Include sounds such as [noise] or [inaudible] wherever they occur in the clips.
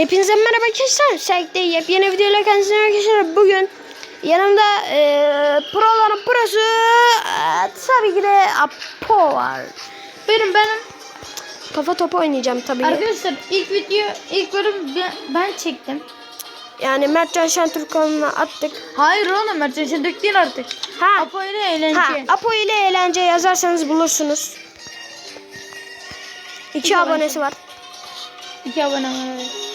Hepinize merhaba arkadaşlar. Serk'te yepyeni videoyla kendinize arkadaşlar. Bugün yanımda eee proların prosu eee, tabii ki de Apo var. Benim benim Kafa topu oynayacağım tabii. arkadaşlar ilk video ilk bölüm ben, ben çektim. Yani Mertcan Şentürk kanalına attık. Hayır oğlum Mertcan Şentürk değil artık. Ha, Apo ile eğlence. ha Apo ile eğlence yazarsanız bulursunuz. İki İki abonesi var. İki abone var.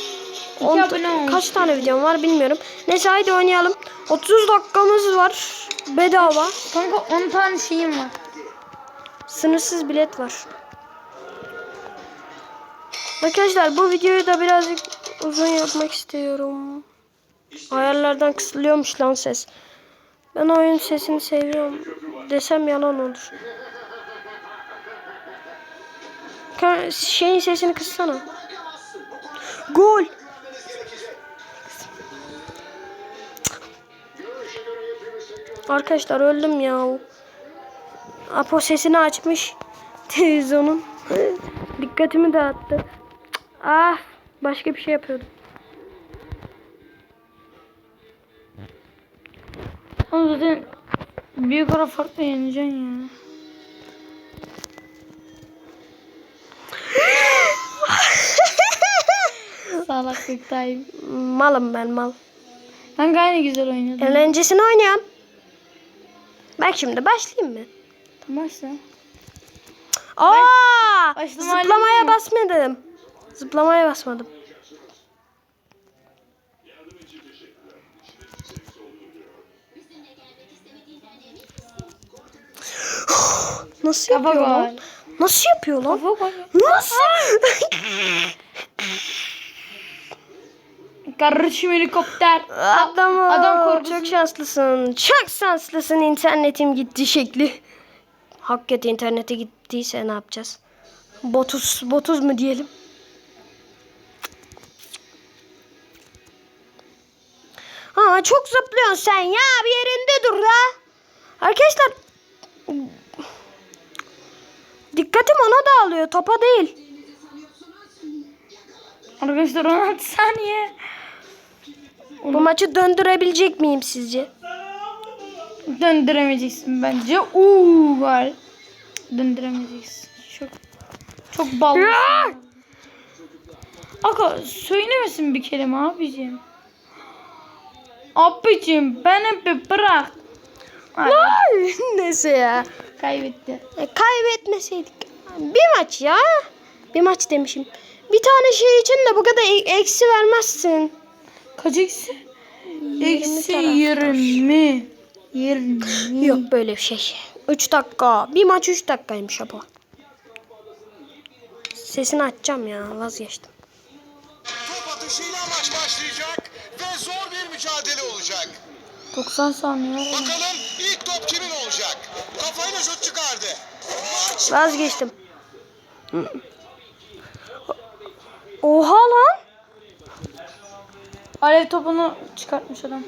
Evet. İki On- abone olmuş. kaç tane videom var bilmiyorum. Neyse haydi oynayalım. 30 dakikamız var. Bedava. Kanka 10 tane şeyim var. Sınırsız bilet var. Arkadaşlar bu videoyu da birazcık uzun yapmak istiyorum. Ayarlardan kısılıyormuş lan ses. Ben oyun sesini seviyorum desem yalan olur. Şeyin sesini kıssana. Gol. Arkadaşlar öldüm ya. Apo sesini açmış [laughs] televizyonun. [laughs] Dikkatimi dağıttı. Ah başka bir şey yapıyordum. Ama zaten büyük ara farklı yeneceksin ya. [laughs] Salaklık dayım. Malım ben mal. Kanka aynı güzel oynadın. Eğlencesini oynayan. Bak şimdi başlayayım mı? Başla. Aa! halinde zıplamaya basmadım. Zıplamaya basmadım. Nasıl yapıyor lan? Nasıl yapıyor lan? Nasıl? [laughs] Kardeşim helikopter. Adam, Adam korkusu- çok şanslısın. Çok şanslısın internetim gitti şekli. Hakikaten internete gittiyse ne yapacağız? Botuz, botuz mu diyelim? Ama çok zıplıyorsun sen ya. Bir yerinde dur la. Arkadaşlar dikkatim ona dağılıyor. Topa değil. Arkadaşlar 16 saniye. Bu maçı döndürebilecek miyim sizce? Döndüremeyeceksin bence. Uuu gol. Döndüremeyeceksin. Çok çok ballı. Aga söylemesin bir kelime abicim. Abicim beni bir bırak. [laughs] Neyse ya. kaybetti. E, kaybetmeseydik. Bir maç ya. Bir maç demişim. Bir tane şey için de bu kadar e- eksi vermezsin. Kaç eksi? Eksi taraftar. 20. 20. Yok böyle bir şey. 3 dakika. Bir maç 3 dakikaymış apa. Sesini açacağım ya vazgeçtim. Top atışıyla maç başlayacak ve zor bir mücadele olacak. 90 saniye. Bakalım ilk top kimin olacak? Kafayla şut çıkardı. Maç Vazgeçtim. Oha lan. Alev topunu çıkartmış adam.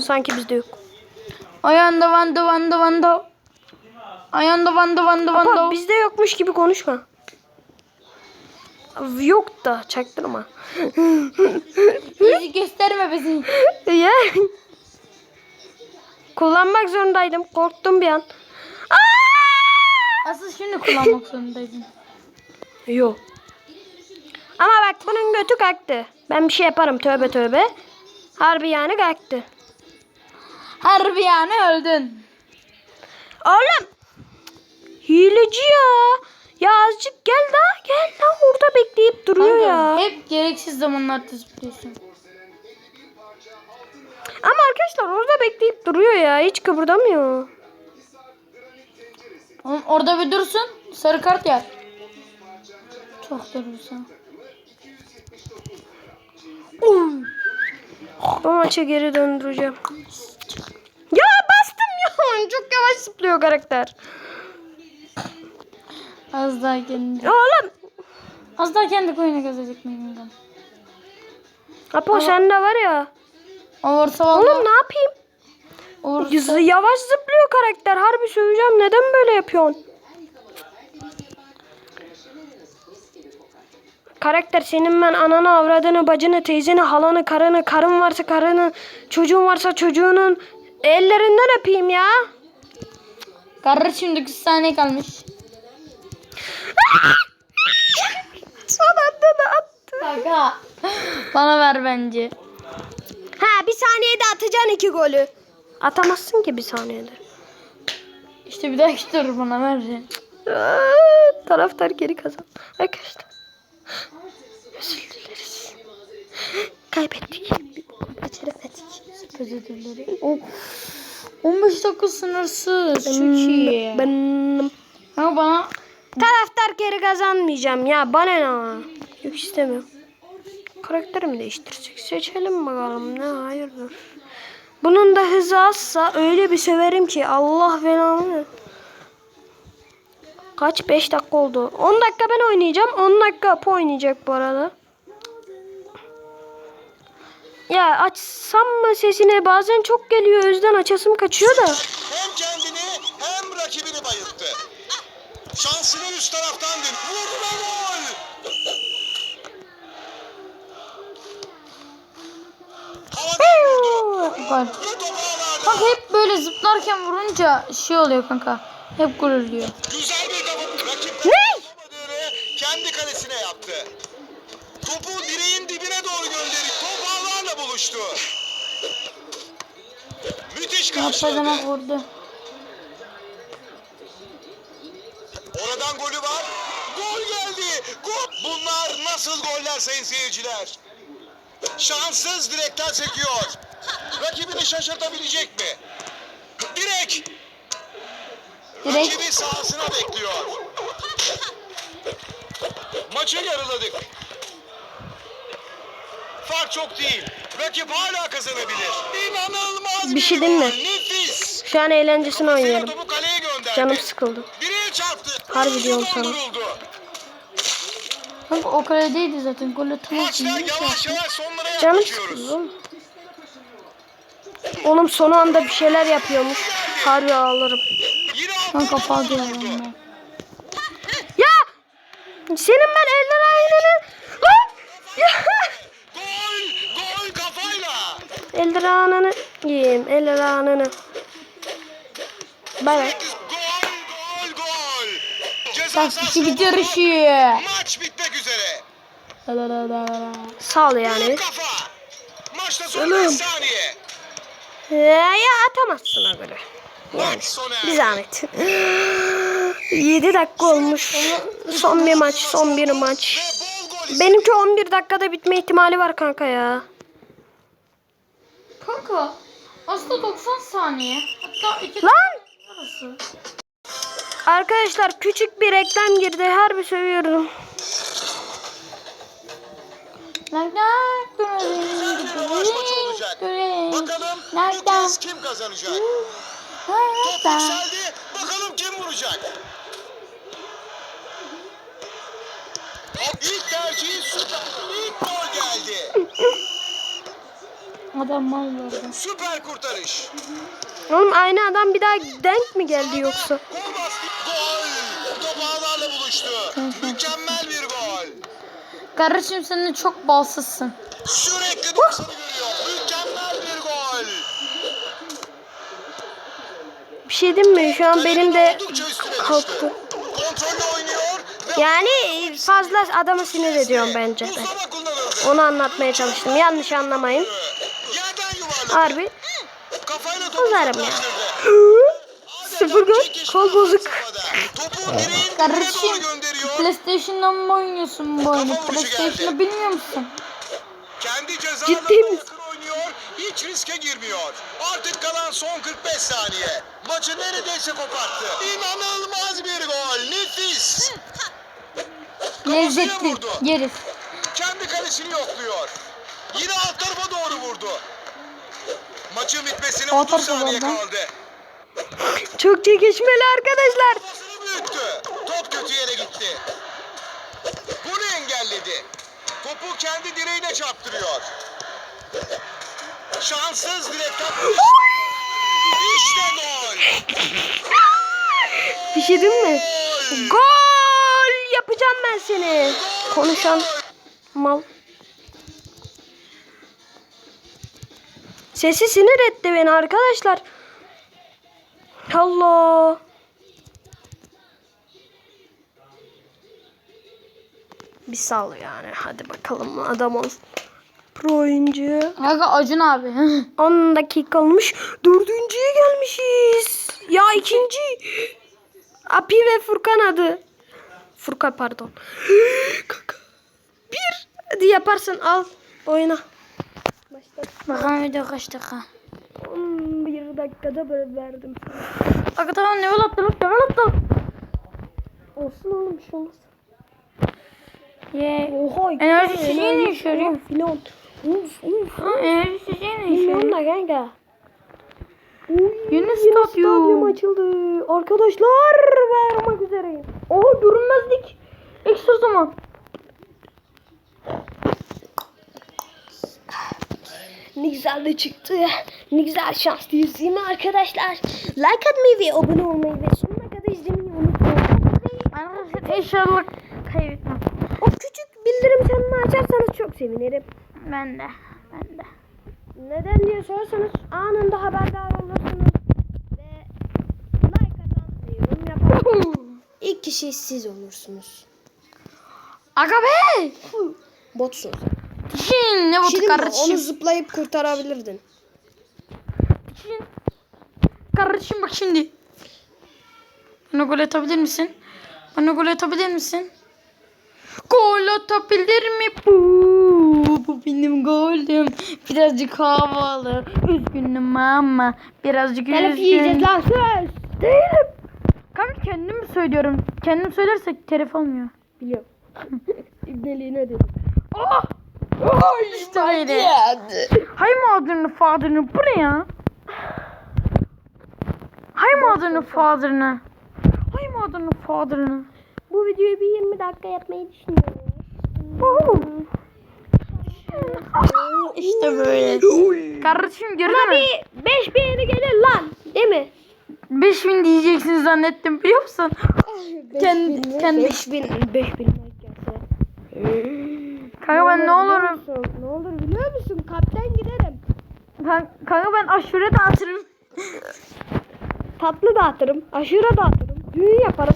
Sanki bizde yok. Ayağında vandı vandı vandı. Ayağında vandı vandı Apa vandı. bizde yokmuş gibi konuşma. Yok da çaktırma. Bizi gösterme bizi. Ya. Kullanmak zorundaydım. Korktum bir an. Asıl şimdi kullanmak zorundaydın. Yok. Ama bak bunun götü kalktı. Ben bir şey yaparım tövbe tövbe. Harbi yani kalktı. Harbi yani öldün. Oğlum. Hileci ya. Ya azıcık gel daha gel lan orada bekleyip duruyor Kanka, ya. Hep gereksiz zamanlarda zıplıyorsun. Ama arkadaşlar orada bekleyip duruyor ya. Hiç kıpırdamıyor. Oğlum orada bir dursun. Sarı kart yer. Çok durursan. Bu maçı geri döndüreceğim. Ya bastım ya. Çok yavaş zıplıyor karakter. Az daha kendi. Oğlum. Az daha kendi koyuna gazacak mıyım? Apo sende var ya. Olursa Oğlum valla. ne yapayım? Olursa. Yavaş zıplıyor karakter. Harbi söyleyeceğim. Neden böyle yapıyorsun? Karakter senin ben ananı avradını bacını teyzeni halanı karını karın varsa karını çocuğun varsa çocuğunun ellerinden öpeyim ya. Kardeşim 9 saniye kalmış. Son anda da attı. Kanka. Bana ver bence. Ha bir saniyede atacaksın iki golü. Atamazsın ki bir saniyede. İşte bir dahaki tur bana ver. Aa, taraftar geri kazan. Arkadaşlar. Özür dileriz. Kaybettik. Beceremedik. Özür dilerim. Of. 15 dakika sınırsız. Çok iyi. Ben Ama bana taraftar geri kazanmayacağım ya. Bana ne? ama? Yok istemiyorum. Karakterimi değiştirecek. Seçelim bakalım ne hayırdır. Bunun da hızı azsa öyle bir söverim ki Allah belanı. Kaç? 5 dakika oldu. 10 dakika ben oynayacağım. 10 dakika Apo oynayacak bu arada. Ya açsam mı sesini bazen çok geliyor. O yüzden açasım kaçıyor da. Hem kendini hem rakibini bayılttı. Şansını üst taraftan dön. Vurdu ve gol. Vurdu. Ve. Bak hep böyle zıplarken vurunca şey oluyor kanka. Hep gol oluyor. Güzel bir kafa. Rakip Ne? kendi kalesine yaptı. Topu direğin dibine doğru gönderip top ağlarla buluştu. Müthiş karşıladı. zaman vurdu. Oradan golü var. Gol geldi. Gol. Bunlar nasıl goller sayın seyirciler? Şanssız direkten sekiyor. Rakibini şaşırtabilecek mi? Direk. Direkt Rakibi sahasına bekliyor. Maçı yarıladık. Fark çok değil. Rakip hala kazanabilir. İnanılmaz Bir şey değil mi? Nefis. Şu an eğlencesini oynuyorum. Canım sıkıldı. Direğe çarptı. Harbi diyorum sana. Kanka o kaledeydi zaten. Gol atamaz. Maçlar yavaş yavaş sonlara Canım sıkıldı oğlum. Oğlum son anda bir şeyler yapıyormuş. Harbi ağlarım. Topu diyorum vurdu. ben. Ya! Senin ben eller aynını... Lan! Ya! Gol! Gol kafayla! Eller ananı yiyeyim. Eller ananı. Bay bay. Gol! Gol! Gol! Ceza doğru işi. Maç bitmek üzere. La la la la. Sağ ol yani. Maçta son Oğlum. 5 saniye. Ya, ya atamazsın o golü. Yani bir zahmet. [gasps] 7 dakika olmuş. Son bir [laughs] maç, son bir maç. Benimki 11 dakikada bitme ihtimali var kanka ya. Kanka aslında 90 saniye. Hatta iki Lan! arası. Arkadaşlar küçük bir reklam girdi. Seviyorum. Güzel bir olacak. Görelim. Bakalım bu Nereden? kim kazanacak? Top yükseldi. Bakalım kim vuracak? İlk tercihi süper. İlk gol geldi. Adam mal verdi. Süper kurtarış. Oğlum aynı adam bir daha denk mi geldi yoksa? Gol bastı. Gol. Top ağlarla buluştu. Mükemmel bir gol. Kardeşim sen de çok balsızsın. Sürekli 90'ı görüyor. Mükemmel bir gol. Bir şey diyeyim mi? Şu an benim de kalktı. Yani fazla adamı sinir ediyorum bence ben. Onu anlatmaya çalıştım. Yanlış anlamayın. Yerden yuvarladı. Harbi. Kızarım ya. [gasps] Sıfır gol. Kol bozuk. Kardeşim gönderiyor. PlayStation'dan mı oynuyorsun bu oyunu? PlayStation'ı bilmiyor musun? Kendi ceza Ciddi alanına misin? Hiç riske girmiyor. Artık kalan son 45 saniye. Maçı neredeyse koparttı. İnanılmaz bir gol. Nefis. Lezzetli. Yeriz. Kendi kalesini yokluyor. Yine alt tarafa doğru vurdu. Maçın bitmesine Alt 30 tarafa saniye kaldı. Çok çekişmeli arkadaşlar. Büyüttü. Top kötü yere gitti. Bunu engelledi. Topu kendi direğine çarptırıyor. Şanssız direkten İşte gol. Bir şey diyeyim mi? Gol. Yapacağım ben seni. Konuşan Mal. Sesi sinir etti beni arkadaşlar. Allah. Bir sal yani. Hadi bakalım adam ol. Pro oyuncu. Kanka Acun abi. [laughs] 10 dakika olmuş. Dördüncüye gelmişiz. Ya ikinci. Api ve Furkan adı. Furkan pardon. [gasps] Kaka. Bir. Hadi yaparsın al. Oyna. Bakalım video kaç dakika. 11 dakikada böyle verdim. Kanka tamam ne yol attı lan ne yol attı. Olsun oğlum bir şey olmaz. Ye. Oha. Enerji çiçeği ne işe yarıyor? Filan. Uf uf. Ha, çiçeği ne işe Bilmiyorum da kanka. Uy, Yeni stadyum stadyum. açıldı. Arkadaşlar varmak üzereyim. Oha görünmezlik. Ekstra zaman. Ne güzel de çıktı. Ne güzel şanslıyız değil mi arkadaşlar? Like atmayı ve abone olmayı ve sonuna kadar izlemeyi unutmayın. Arkadaşlar inşallah kaybetmem. O küçük bildirim çanını açarsanız çok sevinirim. Ben de. Ben de. Neden diye sorarsanız anında haberdar olursunuz. Ve like atan ve yorum yapan ilk kişi siz olursunuz. Aga be. Botsun. Çin ne bu Şimdi onu kardeşim? zıplayıp kurtarabilirdin. Çin. Kardeşim bak şimdi. Bana gol atabilir misin? Bana gol atabilir misin? Gol atabilir mi bu? [laughs] Bu benim golüm. Birazcık havalı. Üzgünüm ama. Birazcık Telif üzgün. yiyeceğiz lan söz. Değilim. Kanka kendim mi söylüyorum? Kendim söylersek telif olmuyor. Biliyorum. [laughs] İbneliğine dedim. Oh! Oh işte böyle. Hay mother'ını father'ını bu ne ya? Hay mother'ını father'ını. Hay mother'ını father'ını. Bu videoyu bir 20 dakika yapmayı düşünüyorum. İşte böyle. Kardeşim gördün mü? Bir 5 beğeni gelir lan. Değil mi? 5000 diyeceksin zannettim biliyor musun? Kendi- kendi- 5000 5000 like gelse. Kanka ben ne olurum? Ne olur biliyor musun? Kapten giderim. Ben, kanka ben aşure dağıtırım. Tatlı dağıtırım. Aşure dağıtırım. Düğün yaparım.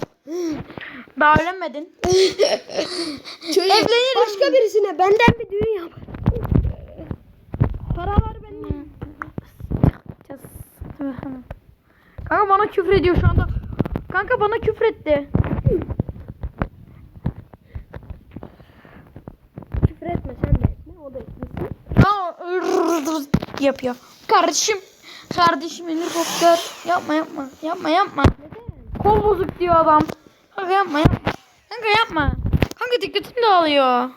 Daha öğrenmedin. Evlenirim. Başka birisine benden bir düğün yap. Paralar benim. Kanka bana küfür ediyor şu anda. Kanka bana küfür etti. Küfür etme sen de etme. O da etmesin. Yapıyor. Kardeşim. Kardeşim helikopter. Yapma yapma. Yapma yapma. Kol bozuk diyor adam. Kanka yapma yapma. Kanka yapma. Kanka dikkatim dağılıyor.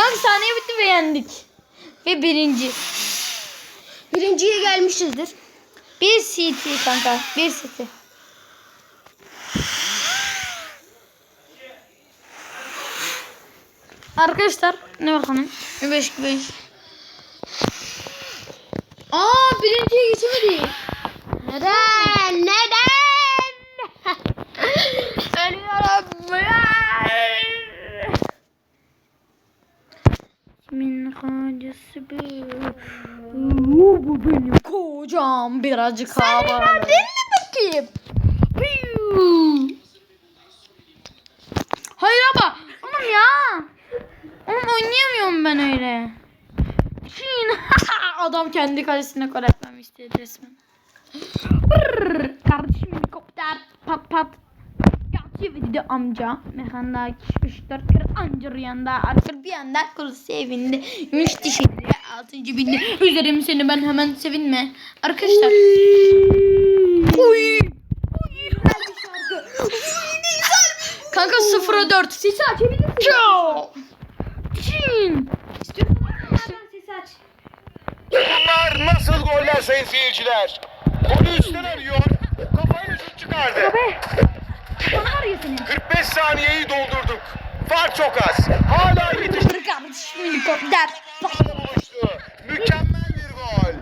Kanka saniye bitti ve yendik. Ve birinci. Birinciye gelmişizdir. Bir CT kanka. Bir CT. Arkadaşlar ne bakalım. 5 5. Aa birinciye geçemedik. Neden? Neden? Ölüyorum. Kimin kocası bu? Oo, bu benim kocam. Birazcık havalı. Sen mi bakayım? Hayır ama. Oğlum ya. Oğlum oynayamıyorum ben öyle. Çin. [laughs] Adam kendi kalesine gol etmemişti resmen. Brrr. Kardeşim helikopter pat pat. Dedi amca. Mekanda 3 4 kere anca rüyanda. Arkır bir anda kul sevindi. Müşti şimdi. Altıncı bindi. Üzerim seni ben hemen sevinme. Arkadaşlar. Uy. Uy. Kanka 0'a 4. Sesi açabilir misin? Ciao. Çin. Sesi aç. Bunlar nasıl goller sayın seyirciler? Golü üstten arıyor. Kafayla şut çıkardı. 45 saniyeyi doldurduk. Fark çok az. Hala yetişti. Helikopter. buluştu. Mükemmel bir gol.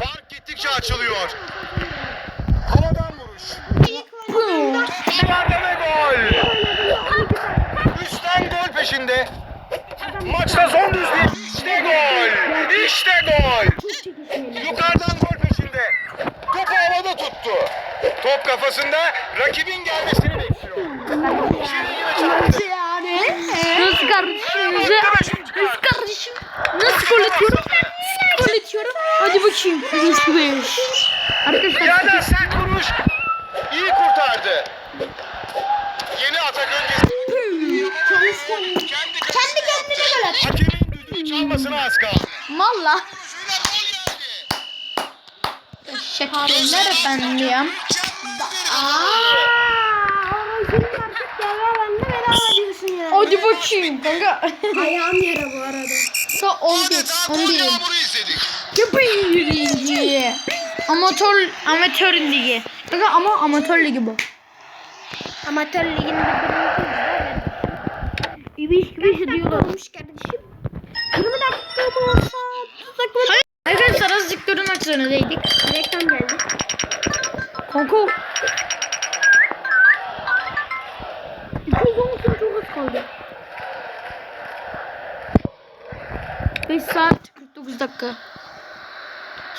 Fark gittikçe açılıyor. Havadan vuruş. Anda ve gol. mücadele. Maçta son düzlük. İşte gol. İşte gol. Yukarıdan gol peşinde. Topu havada tuttu. Top kafasında rakibin gelmesini bekliyor. Yine çarptı. Nasıl kardeşim? Nasıl kardeşim? Nasıl gol atıyorum? Atıyorum? Hadi bakayım. 3-5. Arkadaşlar Yerden sert vuruş. İyi kurtardı. Yeni atak öncesi. Kendi, Kendi kendine gol attı. Hakemin düdüğü çalmasına az kaldı. Valla. Şekerler efendim. Ya. Hadi bakayım kanka. Ayağım yere bu arada. Sa 11. Adeta gol 11. izledik. Ligi. Amatör amatör ligi. Kanka ama amatör ligi bu. Amatör liginde İbiş ibiş diyorlar. olmuş kardeşim. 20 dakika olsa 30 dakika mı? Arkadaşlar azıcık durun açlarındaydık. Reklam geldi. Kanka 210 için çok az kaldı. 5 saat 49 dakika.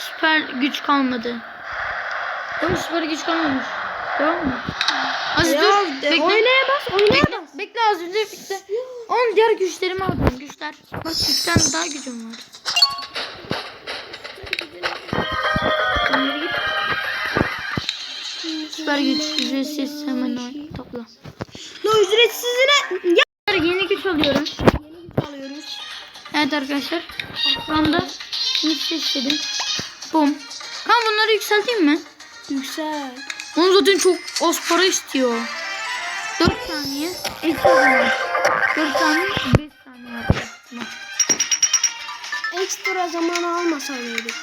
Süper güç kalmadı. Oğlum süper güç kalmamış. Devam mı? Az Ya, dur. de- Bekle. oynaya bas, oynaya Bekle, bas. bekle az önce bekle. Oğlum diğer güçlerimi aldım. Güçler. Bak güçten daha gücüm var. Süper güç. Ücretsiz hemen topla. Ne ücretsizine ya. Yeni güç alıyorum. Yeni güç alıyoruz. Evet arkadaşlar. Şu anda şimdi seçtim. Bum. Kan bunları yükselteyim mi? Yüksel. Onun zaten çok az para istiyor. 4 saniye. Ekstra zaman. 4 saniye 5 saniye. Ekstra zaman almasaydık.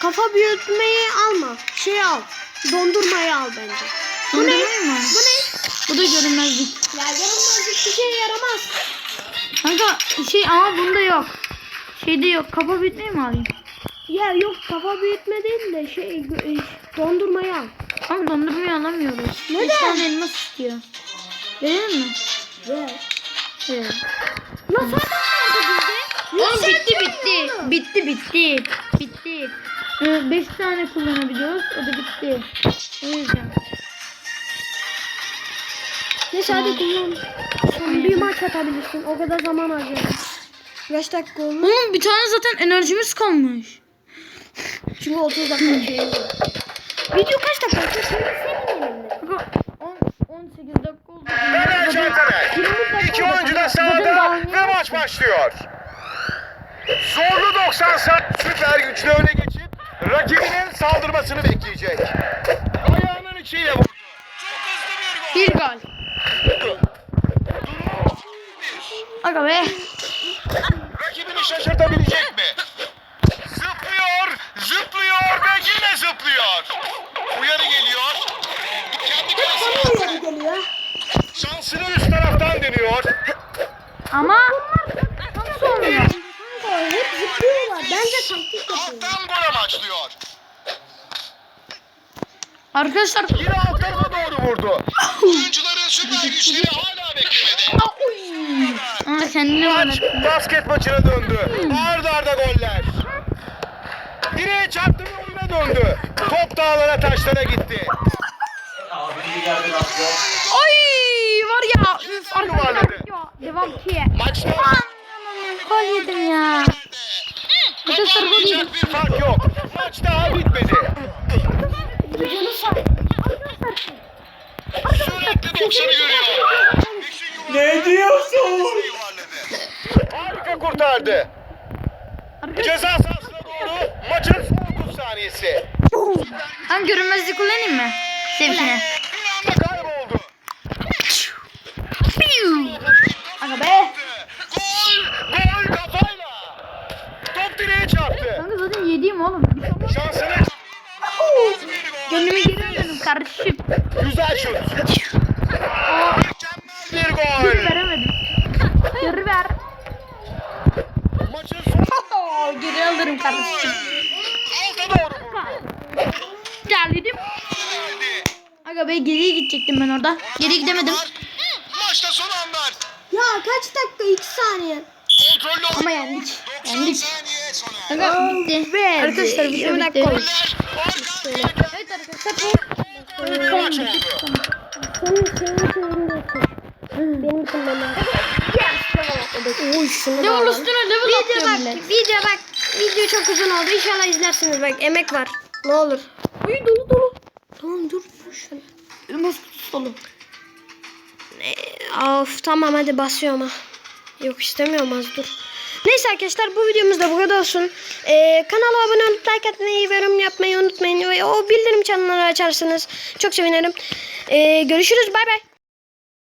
Kafa büyütmeyi alma. Şey al. Dondurmayı al bence. Bu ne? Mı? Bu ne? Bu da görünmezlik. Ya yarınmazlık bir şey yaramaz. Kanka şey ama bunda yok. Şeyde yok. Kafa bitmeyi mi alayım? Ya yok kafa büyütme değil de şey e, dondurmayı al. Ama dondurmayı alamıyoruz. Neden? 5 tane elmas istiyor. Verir mi? Ver. Evet. Vardı bizde. Oğlum bitti bitti. Bitti bitti. Bitti. 5 tane kullanabiliyoruz. O da bitti. O yüzden. Neyse hadi kullan. Son bir maç atabilirsin. O kadar zaman harcayalım. 5 dakika olmuş. Oğlum bir tane zaten enerjimiz kalmış. Çünkü 30 dakika şey var. Video kaç dakika? 10 18 dakika oldu. Hemen Çantaner. İki oyuncu da sahada ve maç başlıyor. Zorlu 90 saat süper güçlü öne geçip rakibinin saldırmasını bekleyecek. Ayağının içiyle vurdu. Çok hızlı bir gol. Bir gol. Aga be. Rakibini şaşırtabilecek mi? Zıplıyor, zıplıyor ve yine zıplıyor. Uyarı geliyor. Kendi kalesine geliyor. şansını üst taraftan deniyor. Ama nasıl olmuyor? Hep zıplıyorlar. Bence taktik yapıyor. Alttan gol amaçlıyor. Arkadaşlar Yine alt tarafa doğru vurdu. Oyuncuların süper güçleri hala beklemede. Ama kendine Maç basket maçına döndü. Arda arda goller. Direğe çarptı ve oyuna döndü. Top dağlara taşlara gitti. Ay var ya. Üf, arkadaşlar Yuvarladı. Devam ki. Maçta Gol yedim ya. Arkadaşlar gol yedim. Bir fark yok. Maç daha bitmedi. Sürekli 90'ı görüyor. Ne diyorsun? Harika kurtardı. Ceza sahasına doğru maçın son 30 saniyesi. ben görünmezlik kullanayım mı? Zevkine. Bir anda kayboldu. Aga be. Gol! Gol kafayla! Top direğe çarptı. Kanka zaten yediğim oğlum. Şansını Gönlümü geri alırım kardeşim. güzel şut. Mükemmel bir gol. Veremedim. Geri ver. Maçın son Oo, geri alırım kardeşim. alta doğru vurdu. Geldim. Geldi. Aga be geriye gidecektim ben orada. Geri gidemedim. Maçta son anlar. Ya kaç dakika? 2 saniye. Kontrollü Ama yendik. 90 Yendik. saniye sonra. Aga bitti. Arkadaşlar video 20 dakika bitti. Arkaya Evet arkadaşlar bu. Senin senin senin de Benim için de Oy şunu da level alalım. üstüne level Video bak, millet. video bak. Video çok uzun oldu. İnşallah izlersiniz bak. Emek var. Ne olur. Uy dolu dolu. Tamam dur. dur şöyle. Elmas kutusu dolu. Of tamam hadi basıyorum ha. Yok istemiyorum az dur. Neyse arkadaşlar bu videomuz da bu olsun. Ee, kanala abone olup like atmayı ve yorum yapmayı unutmayın. Ve o bildirim çanını açarsanız çok sevinirim. Ee, görüşürüz bay bay.